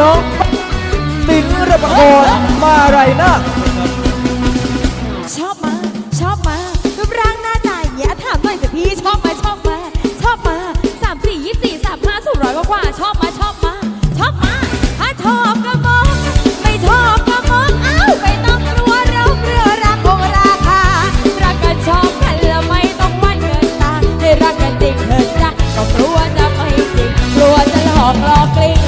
น้องมิงนระพรมาไรนะชอบมา ชอบมารูปร่างหน้าตาอย่างเงี้ยถามหน่อยสิพี่ชอบมาชอบมาชอบมาสามสี่ยี่สี่สามห้าสูงร้อยกว่าๆชอบมาชอบมาชอบมาถ้าชอบก็มองไม่ชอบก็มองเอ้าไม่ต้องกลัวเราเรือรักองราคารักกันชอบกันแล้วไม่ต้องวันเงินตาให้รักกันจริงเถิดนะก็กลัวจะไม่จริงกลัวจะหลอกหลอกกลิ้ง